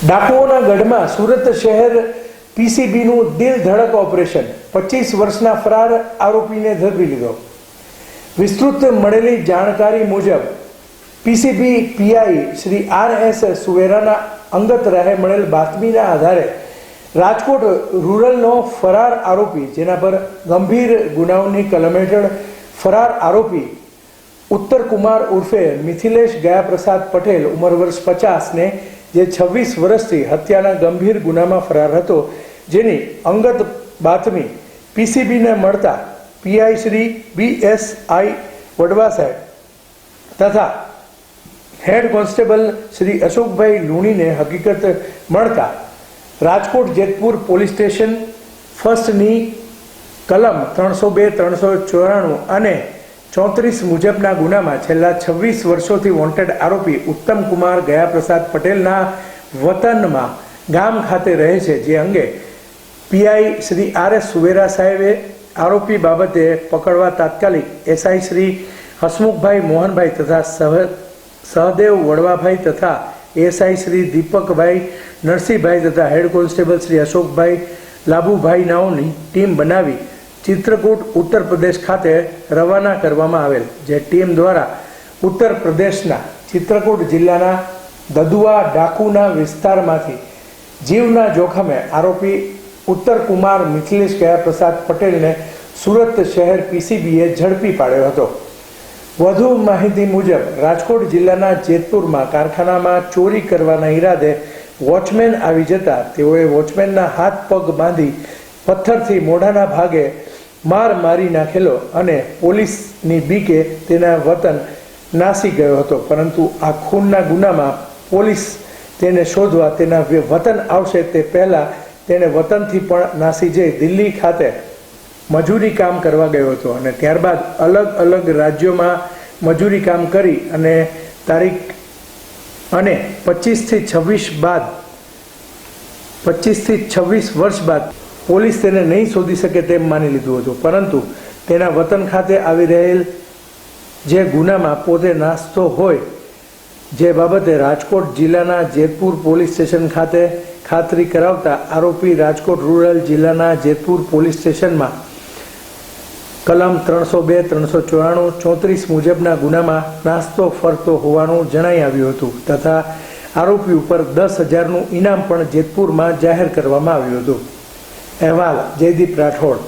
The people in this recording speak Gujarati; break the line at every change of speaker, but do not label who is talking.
ડાકુઓના ગઢમાં સુરત શહેર પીસીબીનું દિલ ધડક ઓપરેશન. પચીસ વર્ષના ફરાર આરોપીને ઝડપી લીધો. વિસ્તૃત મળેલી જાણકારી મુજબ, PCB PI Shri R S સુવેરાના અંગત રાહે મળેલ બાતમીના આધારે રાજકોટ રૂરલનો ફરાર આરોપી, જેના પર ગંભીર ગુનાઓની કલમ હેઠળ ફરાર આરોપી ઉત્તર કુમાર ઉર્ફે મિથિલેશ ગયાપ્રસાદ પટેલ ઉંમર વર્ષ પચાસને જે છવ્વીસ વર્ષથી હત્યાના ગંભીર ગુનામાં ફરાર હતો, જેની અંગત બાતમી પીસીબીને મળતા PI Shri BSI S I Vadva સાહેબ તથા હેડ કોન્સ્ટેબલ શ્રી અશોકભાઈ લુણીને હકીકત મળતા રાજકોટ જેતપુર પોલીસ સ્ટેશન ફર્સ્ટની કલમ ત્રણસો બે, ત્રણસો ચોરાણું અને ચોત્રીસ મુજબના ગુનામાં છેલ્લા છવ્વીસ વર્ષોથી વોન્ટેડ આરોપી ઉત્તમ કુમાર ગયાપ્રસાદ પટેલના વતનમાં ગામ ખાતે રહે છે, જે અંગે PI Shri R S Suvera સાહેબે આરોપી બાબતે પકડવા તાત્કાલિક એસઆઈ શ્રી હસમુખભાઈ મોહનભાઈ તથા સહ, સહદેવ વડવાભાઈ તથા એસઆઈ શ્રી દીપકભાઈ નરસિંહભાઈ તથા હેડ કોન્સ્ટેબલ શ્રી અશોકભાઈ લાભુભાઈ નાઓની ટીમ બનાવી ચિત્રકૂટ ઉત્તર પ્રદેશ ખાતે રવાના કરવામાં આવેલ, જે ટીમ દ્વારા ઉત્તર પ્રદેશના ચિત્રકૂટ જિલ્લાના દદુઆ ડાકુના વિસ્તારમાંથી જીવના જોખમે આરોપી ઉત્તર કુમાર મિથિલેશ ગયા પ્રસાદ પટેલને સુરત શહેર પીસીબીએ ઝડપી પાડ્યો હતો. વધુ માહિતી મુજબ, રાજકોટ જિલ્લાના જેતપુરમાં કારખાનામાં ચોરી કરવાના ઈરાદે વોચમેન આવી જતા તેઓએ વોચમેનના હાથ પગ બાંધી પથ્થરથી મોઢાના ભાગે માર મારી નાખેલો અને પોલીસની બીકે તેના વતન નાસી ગયો હતો. પરંતુ આ ખૂનના ગુનામાં પોલીસ તેને શોધવા તેના વતન આવશે તે પહેલા તેણે વતનથી પણ નાસી જઈ દિલ્હી ખાતે મજૂરી કામ કરવા ગયો હતો અને ત્યારબાદ અલગ અલગ રાજ્યોમાં મજૂરી કામ કરી અને તારીખ અને પચીસથી છવ્વીસ બાદ, પચીસથી છવ્વીસ વર્ષ બાદ પોલીસ તેને નહીં શોધી શકે તેમ માની લીધું હતું. પરંતુ તેના વતન ખાતે આવી રહેલ જે ગુનામાં પોતે નાસ્તો હોય, જે બાબતે રાજકોટ જિલ્લાના જેતપુર પોલીસ સ્ટેશન ખાતે ખાતરી કરાવતા આરોપી રાજકોટ રૂરલ જિલ્લાના જેતપુર પોલીસ સ્ટેશનમાં કલમ ત્રણસો બે, ત્રણસો ચોરાણું, ચોત્રીસ મુજબના ગુનામાં નાસ્તો ફરતો હોવાનું જણાઈ આવ્યું હતું તથા આરોપી ઉપર દસ હજારનું ઇનામ પણ જેતપુરમાં જાહેર કરવામાં આવ્યું હતું. અહેવાલ. જયદીપ રાઠોડ.